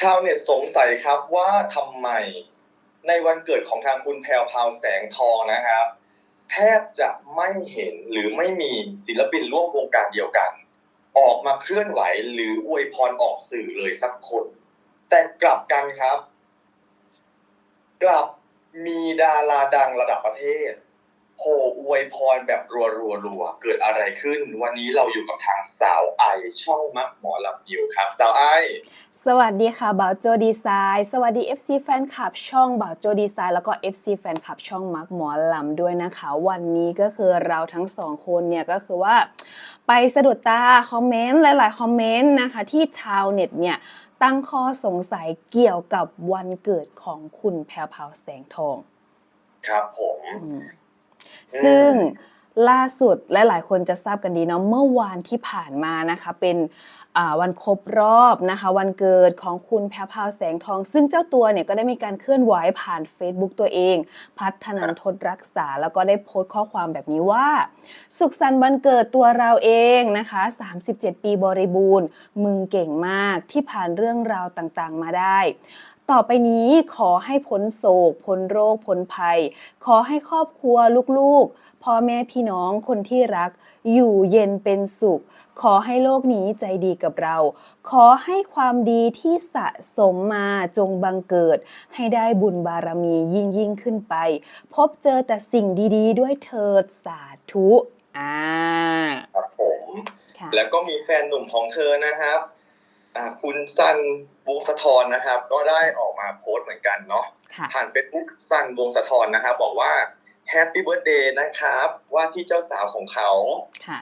ชาวเน็ตสงสัยครับว่าทำไมในวันเกิดของทางคุณแพรวพาวแสงทองนะครับ แทบจะไม่เห็นหรือไม่มีศิลปินร่วมวงการเดียวกัน ออกมาเคลื่อนไหวหรืออวยพรออกสื่อเลยสักคน แต่กลับกันครับ กลับมีดาราดังระดับประเทศโผล่อวยพรแบบรัวๆๆเกิดอะไรขึ้น วันนี้เราอยู่กับทางสาวไอช่องมักหมอลำยู่ครับ สาวไอ สวัสดีค่ะบ่าวโจดีไซน์สวัสดี FC แฟนคลับช่องบ่าวโจดีไซน์แล้วก็ FC แฟนคลับช่องมักหมอลำด้วยนะคะ วันนี้ก็คือเราทั้งสองคนเนี่ยก็คือว่า ไปสะดุดตาคอมเมนต์หลาย ๆ คอมเมนต์นะคะ ที่ชาวเน็ตเนี่ยตั้งข้อสงสัยเกี่ยวกับวันเกิดของคุณแพรวพราวแสงทอง ครับผมอืมซึ่ง ล่าสุดและหลายคนจะทราบกันดีเนาะเมื่อวานที่ผ่านมานะคะเป็นวันครบรอบนะคะวันเกิดของคุณแพรพาวแสงทอง ซึ่งเจ้าตัวเนี่ยก็ได้มีการเคลื่อนไหวผ่าน Facebook ตัวเอง พัฒนันทดรักษา แล้วก็ได้โพสต์ข้อความแบบนี้ว่า สุขสันต์วันเกิดตัวเราเองนะคะ 37 ปีบริบูรณ์ มึงเก่งมากที่ผ่านเรื่องราวต่างๆ มาได้ ต่อไปนี้ขอให้พ้นโศกพ้นโรคพ้นภัย ขอให้ครอบครัวลูกๆ พ่อแม่พี่น้องคนที่รัก อยู่เย็นเป็นสุข ขอให้โลกนี้ใจดีกับเรา ขอให้ความดีที่สะสมมาจงบังเกิด ให้ได้บุญบารมียิ่งยิ่งขึ้นไป พบเจอแต่สิ่งดีๆ ด้วยเถิดสาธุอ่าครับผมค่ะแล้วก็มีแฟนหนุ่มของเธอนะครับอ่า คุณซันวงศ์สะทอนนะครับ ก็ได้ออกมาโพสต์เหมือนกันเนาะค่ะผ่านเฟซบุ๊กซันวงศ์สะทอนนะครับ บอกว่าแฮปปี้เบิร์ดเดย์นะครับ ว่าที่เจ้าสาวของเขาค่ะ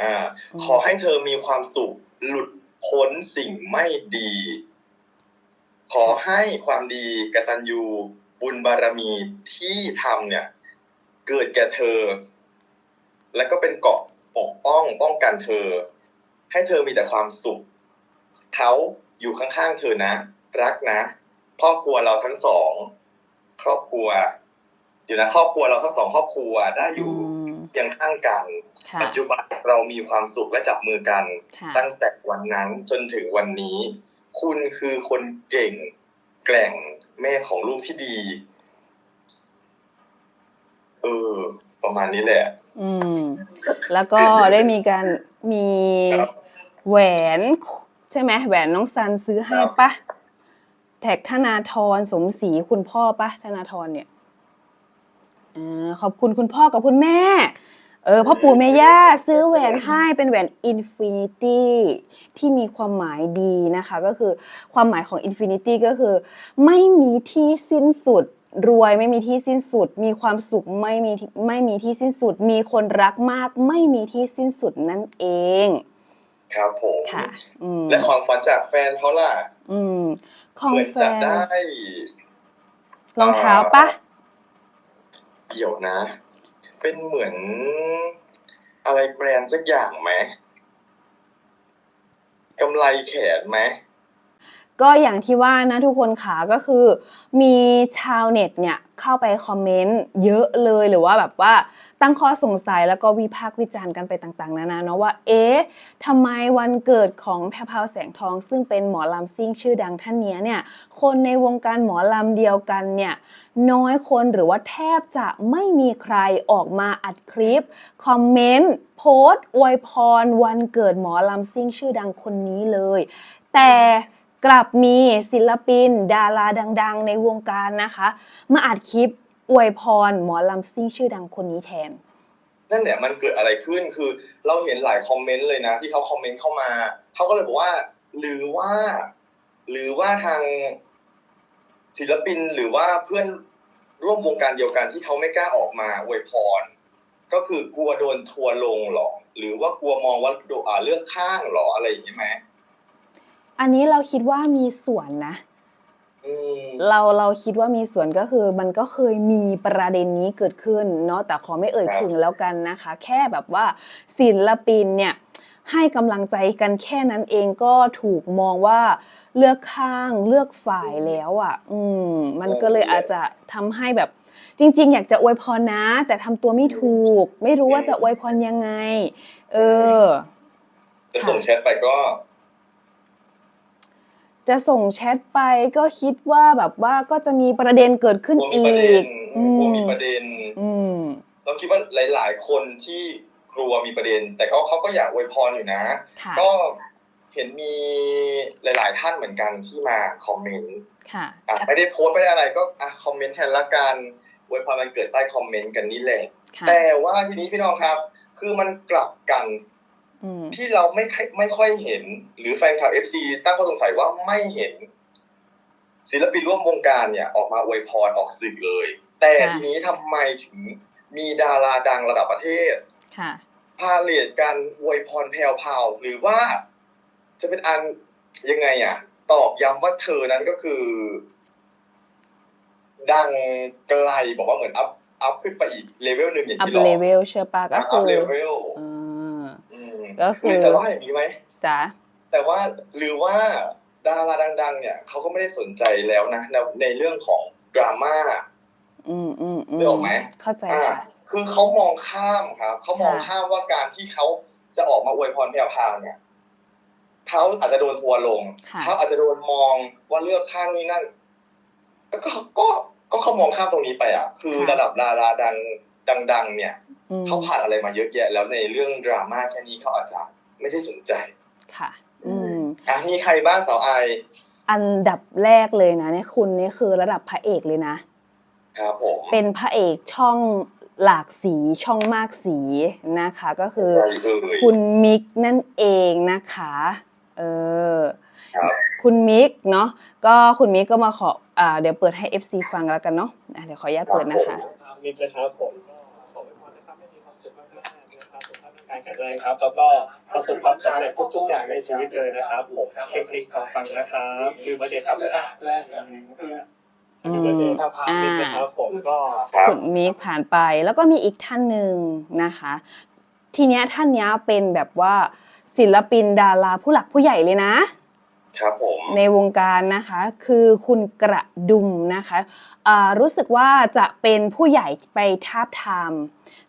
อ่าอืมขอให้เธอมีความสุขหลุดพ้นสิ่งไม่ดี ขอให้ความดีกตัญญูบุญบารมีที่ทำเนี่ย เกิดแก่เธอ และก็เป็นเกราะปกป้องป้องกันเธอ ให้เธอมีแต่ความสุข เขาอยู่ข้างๆเธอนะ รักนะครอบครัวเราทั้งสองครอบครัวเดี๋ยวนะครอบครัวเราทั้งสองครอบครัวได้อยู่อืมเคียงข้างกันค่ะปัจจุบันเรามีความสุขและจับมือกันค่ะตั้งแต่วันนั้นจนถึงวันนี้ คุณคือคนเก่ง แกร่งแม่ของลูกที่ดี เออ ประมาณนี้แหละ อืม แล้วก็ได้มีการมีครับแหวน ใช่ไหมแหวนน้องซันซื้อให้ครับปะแท็กธนาธรสมศรีคุณพ่อปะธนาธรเนี่ยอ่าขอบคุณคุณพ่อกับคุณแม่ เออพ่อปู่แม่ย่าซื้อแหวนให้เป็นแหวนอินฟินิตี้ที่มีความหมายดีนะคะ ก็คือความหมายของอินฟินิตี้ก็คือ ไม่มีที่สิ้นสุดรวยไม่มีที่สิ้นสุด มีความสุขไม่มีที่ไม่มีที่สิ้นสุด มีคนรักมาก ไม่มีที่สิ้นสุดนั่นเอง ครับผมค่ะอืมและของขวัญจากแฟนเขาล่ะอืมของเหมือนแฟจะนได้รองเท้าปะเดี๋ยวนะ เป็นเหมือนอะไรแบรนด์สักอย่างไหมกำไรแขนไหม ก็อย่างที่ว่านะทุกคนขาก็คือ มีชาวเน็ตเนี่ยเข้าไปคอมเมนต์เยอะเลยหรือว่าแบบว่าตั้งข้อสงสัยแล้วก็วิพากษ์วิจารณ์กันไปต่างๆ นานาเนาะว่า เอ๊ะทำไมวันเกิดของแพรพราวแสงทอง ซึ่งเป็นหมอลำซิ่งชื่อดังท่านเนี้ยเนี่ยคนในวงการหมอลำเดียวกันเนี่ยน้อยคนหรือว่าแทบจะไม่มีใครออกมาอัดคลิปคอมเมนต์โพสต์อวยพรวันเกิดหมอลำซิ่งชื่อดังคนนี้เลย แต่ กลับมีศิลปิน ดาราดัง ๆ ในวงการนะคะ มาอัดคลิปอวยพรหมอลำซิ่งชื่อดังคนนี้แทน นั่นแหละมันเกิดอะไรขึ้นคือเราเห็นหลายคอมเมนต์เลยนะ ที่เขาคอมเมนต์เข้ามาเขาก็เลยบอกว่า หรือว่า หรือว่าทางศิลปินหรือว่าเพื่อนร่วมวงการเดียวกันที่เขาไม่กล้าออกมาอวยพร ก็คือกลัวโดนทัวลงหรอหรือว่ากลัวมองว่าโดอ่าเลือกข้างหรออะไรอย่างนี้ไหม อันนี้เราคิดว่ามีส่วนนะ อืมเราเราคิดว่ามีส่วนก็คือ มันก็เคยมีประเด็นนี้เกิดขึ้นเนาะแต่ขอไม่เอ่ยครับถึงแล้วกันนะคะ แค่แบบว่าศิลปินเนี่ยให้กำลังใจกันแค่นั้นเองก็ถูกมองว่าเลือกข้างเลือกฝ่ายแล้วอะ่ะ อืม มันก็เลยอาจจะทำให้แบบ จริง ๆ อยากจะอวยพรนะ แต่ทำตัวไม่ถูก ไม่รู้ว่าจะอวยพรยังไง เออ จะส่งแชทไปก็ จะส่งแชทไปก็คิดว่าแบบว่าก็จะมีประเด็นเกิดขึ้นกลัวมีอีประเด็กนอืกลัวมมีประเด็นอืมเราคิดว่าหลาย ๆ คนที่กลัวมีประเด็น แต่เขาเขาก็อยากอวยพรอยู่นะค่ะก็เห็นมีหลาย ๆ ท่านเหมือนกันที่มาคอมเมนต์ค่ะอะไม่ได้โพสต์ไม่ได้อะไรก็อะคอมเมนต์แทนละกันอวยพรมันเกิดใต้คอมเมนต์กันนี่แหละค่ะแต่ว่าทีนี้พี่น้องครับ คือมันกลับกันอืม ที่เราไม่ค่อยไม่ค่อยเห็น หรือแฟนคลับ FC ตั้งข้อสงสัยว่าไม่เห็น ศิลปินร่วมวงการเนี่ย ออกมาอวยพรออกสื่อเลย แต่ค่ะทีนี้ทำไมถึงมีดาราดังระดับประเทศค่ะพาเลทการอวยพรแพรวๆหรือว่า จะเป็นอันยังไงอะ ตอกย้ำว่าเธอนั้นก็คือ ดังไกลบอกว่าเหมือนอัพอัพขึ้นไปอีกเลเวลหนึ่งอย่างอัพที่หรอเลเวลเชื่อปะก็อัพคือ ก็คือหรือจะว่าอย่างนี้ไหมจ้ะแต่ว่าหรือว่าดาราดัง ๆ เนี่ยเขาก็ไม่ได้สนใจแล้วนะในในเรื่องของดราม่าอืมอืมอืนึกออกไหมเข้าใจอ่าค่ะคือเขามองข้ามครับเขามองค่ะข้ามว่าการที่เขาจะออกมาอวยพรแพรวพราวเนี่ยเขาอาจจะโดนทัวร์ลงค่ะเขาอาจจะโดนมองว่าเลือกข้างนี้นั่นก็ก็ก็ก็เขามองข้ามตรงนี้ไปอะ คือระดับดาราดัง ดัง ๆ เนี่ยอืมเขาผ่านอะไรมาเยอะแยะ แล้วในเรื่องดราม่าแค่นี้เขาอาจจะไม่ได้สนใจค่ะ อืมอะมีใครบ้างสาวไออันดับแรกเลยนะเนี่ยคุณนี่คือระดับพระเอกเลยนะครับผมเป็นพระเอกช่องหลากสีช่องมากสีนะคะ ก็คือใครเอ่ยคุณมิกนั่นเองนะคะเออครับคุณมิกเนาะก็คุณมิกก็มาขออ่าเดี๋ยวเปิดให้ FC ฟังแล้วกันเนาะอะเดี๋ยวขออนุญาตเปิดนะคะครับมิตรนะครับผม งกายแข็งแรงครับ แล้วก็ประสบความสำเร็จทุกๆอย่างในชีวิตเลยนะครับผมเพลงเพลงขอฟังนะครับคือประเด็นครับแรกแรกอันนี้คืออืมประเด็นครับพามิตรนะครับผมก็ครับคุณมิกผ่านไปแล้วก็มีอีกท่านหนึ่งนะคะ ทีเนี้ยท่านเนี้ยเป็นแบบว่าศิลปินดาราผู้หลักผู้ใหญ่เลยนะ ครับผมในวงการนะคะคือคุณกระดุมนะคะอ่ารู้สึกว่าจะเป็นผู้ใหญ่ไปทาบทาม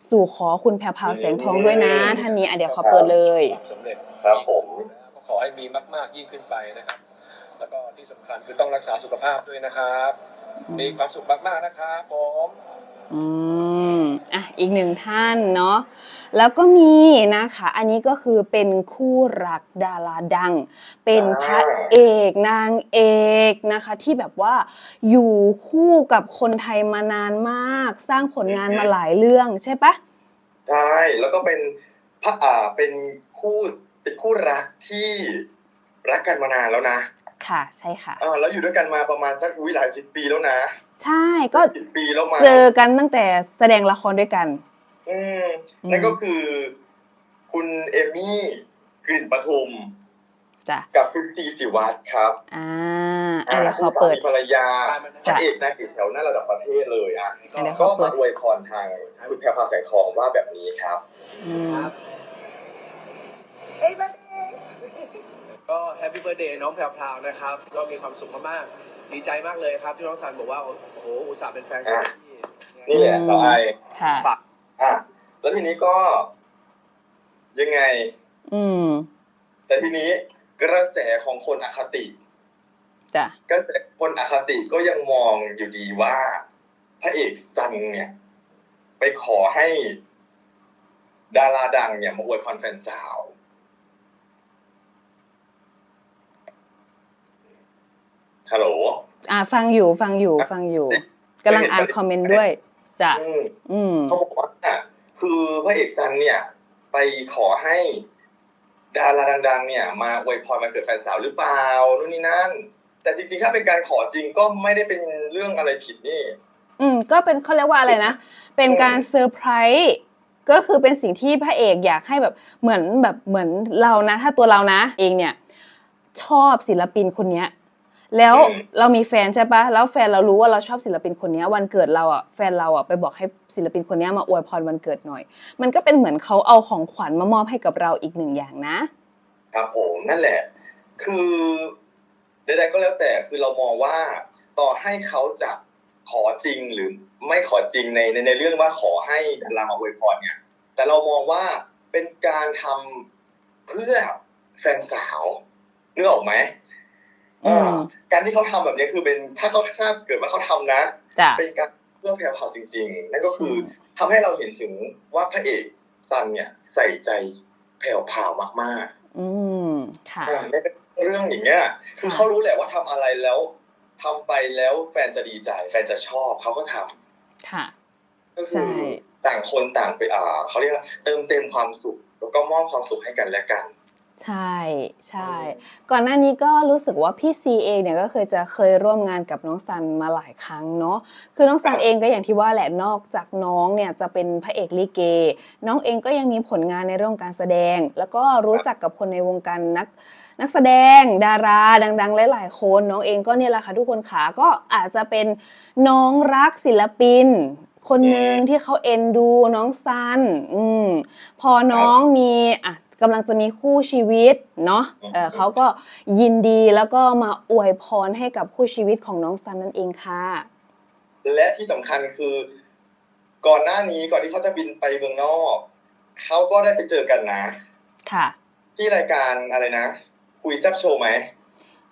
สู่ขอคุณแพรวพราวแสงทองด้วยนะ ท่านนี้อะเดี๋ยวขอเปิดเลยความสำเร็จครับผมก็ขอให้มีมาก ๆ ยิ่งขึ้นไปนะครับ แล้วก็ที่สำคัญคือต้องรักษาสุขภาพด้วยนะครับ มีความสุขมาก ๆ นะครับผม อืมอะอีกหนึ่งท่านเนาะแล้วก็มีนะคะ อันนี้ก็คือเป็นคู่รักดาราดัง เป็นพระเอกนางเอกนะคะ ที่แบบว่าอยู่คู่กับคนไทยมานานมาก สร้างผลงานมาหลายเรื่องใช่ปะใช่แล้วก็เป็นพระอ่าเป็นคู่เป็นคู่รักที่รักกันมานานแล้วนะ ค่ะใช่ค่ะอ่าแล้วอยู่ด้วยกันมาประมาณสักอุ้ยหลายสิบปีแล้วนะ ใช่ก็สิบปีแล้วมาเจอกันตั้งแต่แสดงละครด้วยกันอืมอืมนั่นก็คือ คุณเอมี่กลิ่นปทุมจ้ะกับคุณซีสิวัตรครับ อ่าอะเดี๋ยวขอเปิดคู่สามีภรรยาพจ้ะระเอกนางเอกแถวหน้าระดับประเทศเลยอะเดี๋ยวก็ขอเปิมาดอวยพรทางคุณแพรพราวแสงทองว่าแบบนี้ครับอืมก็แฮปปี้เบ t ร์ a เดย์น้องแพรวๆนะครับ ก็มีความสุขมากๆ ดีใจมากเลยครับที่น้องสันบอกว่าโอ้โหอุตส่าห์เป็นแฟนกันที่นี่แหละสาวไอค่ะ ฝากอะแล้วทีนี้ก็ ยังไง อืม แต่ทีนี้กระแสของคนอคติจ้ะกระแสคนอคติก็ยังมองอยู่ดีว่า พระเอกซันเนี่ย ไปขอให้ ดาราดังเนี่ยมาอวยพรแฟนสาว ฮัลโหลอ่า ฟังอยู่ฟังอยู่ฟังอยู่กำลังอ่านคอมเมนต์ด้วยจ้ะอืมอืมเขาบอกว่าคือพระเอกซันเนี่ย ไปขอให้ดาราดัง ๆ เนี่ย มาอวยพรมาเกิดแฟนสาวหรือเปล่านู่นนี่นั่น แต่จริงๆ ถ้าเป็นการขอจริงก็ไม่ได้เป็นเรื่องอะไรผิดนี่ อืม ก็เป็นเขาเรียกว่าอะไรนะ เป็นการเซอร์ไพรส์ก็คือเป็นสิ่งที่พระเอกอยากให้แบบเหมือนแบบเหมือนเรานะ ถ้าตัวเรานะ เองเนี่ย ชอบศิลปินคนเนี้ย แล้วอืมเรามีแฟนใช่ปะแล้วแฟนเรารู้ว่าเราชอบศิลปินคนเนี้ยวันเกิดเราอะแฟนเราอะไปบอกให้ศิลปินคนเนี้ยมาอวยพรวันเกิดหน่อย มันก็เป็นเหมือนเขาเอาของขวัญมามอบให้กับเราอีกหนึ่งอย่างนะครับผมนั่นแหละ คือใดๆก็แล้วแต่คือเรามองว่าต่อให้เขาจะขอจริงหรือไม่ขอจริงในในในเรื่องว่าขอให้ดารามาอวยพรเนี่ย แต่เรามองว่าเป็นการทำเพื่อแฟนสาวนึกออกไหมอืมอ่า การที่เขาทำแบบนี้คือเป็นถ้าเขาถ้าเกิดว่าเขาทำนะจ้ะเป็นการเพื่อแพรวพราวจริง ๆ นั่นก็คือทำให้เราเห็นถึงว่าพระเอกซันเนี่ยใส่ใจแพรวพราวมากอืมค่ะๆอ่าในเรื่องอย่างเงี้ย คือค่ะเขารู้แหละว่าทำอะไรแล้วทำไปแล้วแฟนจะดีใจ แฟนจะชอบเขาก็ทำค่ะก็คืใช่อต่างคนต่างไปอ่าเขาเรียกว่าเติมเต็มความสุข แล้วก็มอบความสุขให้กันและกัน ใช่ใช่ก่อนหน้านี้ก็รู้สึกว่าพี่ซีเองเนี่ยก็เคยจะเคยร่วมงานกับน้องซันมาหลายครั้งเนาะคือน้องซันเองก็อย่างที่ว่าแหละนอกจากน้องเนี่ยจะเป็นพระเอกลิเก น้องเองก็ยังมีผลงานในเรื่องการแสดง แล้วก็รู้จักกับคนในวงการนักนักแสดงดาราดังๆ หลายๆคนน้องเองก็เนี่ยแหละค่ะทุกคนขาก็อาจจะเป็นน้องรักศิลปินคนหนึ่งที่เขาเอ็นดูน้องซันอืมพอน้องมีอะ กำลังจะมีคู่ชีวิตเนาะเออเขาก็ยินดีแล้วก็มาอวยพรให้กับคู่ชีวิตของน้องซันนั่นเองค่ะ และที่สำคัญคือ ก่อนหน้านี้ก่อนที่เขาจะบินไปเมืองนอก เขาก็ได้ไปเจอกันนะ ค่ะ ที่รายการอะไรนะ คุยแซ่บโชว์ไหม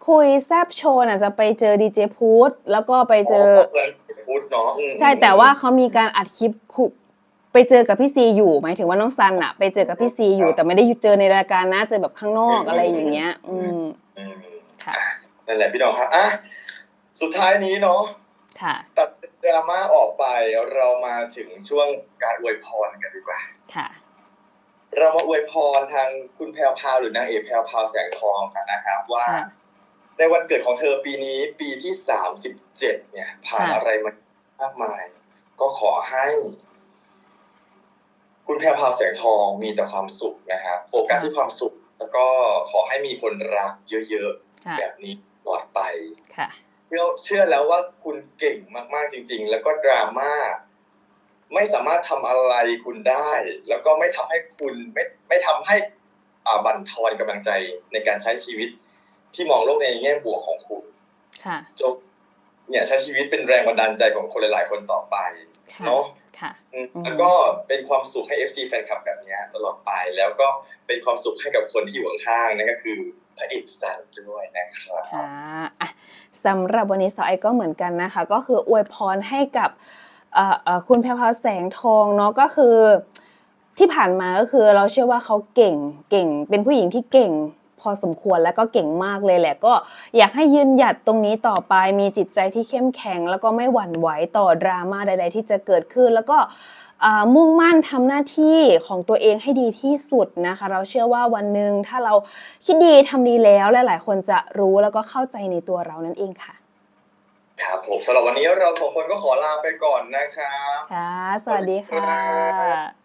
คุยแซบโชว์น่ะจะไปเจอดีเจพูดแล้วก็ไปเจอเพื่อนพูดเนาะอืมใช่แต่ว่าเขามีการอัดคลิปคุ ไปเจอกับพี่ซีอยู่หมายถึงว่าน้องซันอะไปเจอกับพี่ซีอยู่ แต่ไม่ได้เจอในรายการนะเจอแบบข้างนอกอะไรอย่างเงี้ย อืมอืมค่ะอะนั่นแหละพี่น้องครับอะสุดท้ายนี้เนาะค่ะตัดดราม่าออกไปเรามาถึงช่วงการอวยพรกันดีกว่า ค่ะ เรามาอวยพรทางคุณแพรวพราวหรือนางเอกแพรวพราวแสงทองกันนะครับ ว่าค่ะในวันเกิดของเธอปีนี้ปีที่สามสิบเจ็ดเนี่ยผ่านค่ะอะไรมามากมาย ก็ขอให้ คุณแพรวพราวแสงทองมีแต่ความสุขนะครับโฟกัสที่ความสุข แล้วก็ขอให้มีคนรักเยอะค่ะๆแบบนี้ตลอดไปค่ะเชื่อเชื่อแล้วว่าคุณเก่งมากๆจริง ๆ แล้วก็ดราม่าไม่สามารถทำอะไรคุณได้ แล้วก็ไม่ทำให้คุณไม่ไม่ทำให้อ่าบั่นทอนกำลังใจในการใช้ชีวิต ที่มองโลกในแง่บวกของคุณค่ะจงเนี่ยใช้ชีวิตเป็นแรงบันดาลใจของคนหลายๆคนต่อไปค่ะเนาะค่ะอืมอืม แล้วก็เป็นความสุขให้ FC แฟนคลับแบบเนี้ยตลอดไปแล้วก็เป็นความสุขให้กับคนที่อยู่ข้างๆนั่นก็คือพระเอกสันด้วยนะครับค่ะอะสำหรับวันนี้สาวไอก็เหมือนกันนะคะ ก็คืออวยพรให้กับเอ่อเอ่อคุณแพรวพราวแสงทองเนาะก็คือที่ผ่านมาก็คือเราเชื่อว่าเขาเก่งเก่ง เป็นผู้หญิงที่เก่ง พอสมควรแล้วก็เก่งมากเลยแหละก็อยากให้ยืนหยัดตรงนี้ต่อไปมีจิตใจที่เข้มแข็ง แล้วก็ไม่หวั่นไหวต่อดราม่าใด ๆ ที่จะเกิดขึ้น แล้วก็อ่ามุ่งมั่นทำหน้าที่ของตัวเองให้ดีที่สุดนะคะ เราเชื่อว่าวันหนึ่งถ้าเราคิดดีทำดีแล้วหลาย ๆ คนจะรู้แล้วก็เข้าใจในตัวเรานั่นเองค่ะครับผมสำหรับวันนี้เราสองคนก็ขอลาไปก่อนนะครับค่ะสวัสดีค่ะสวัสดีครับ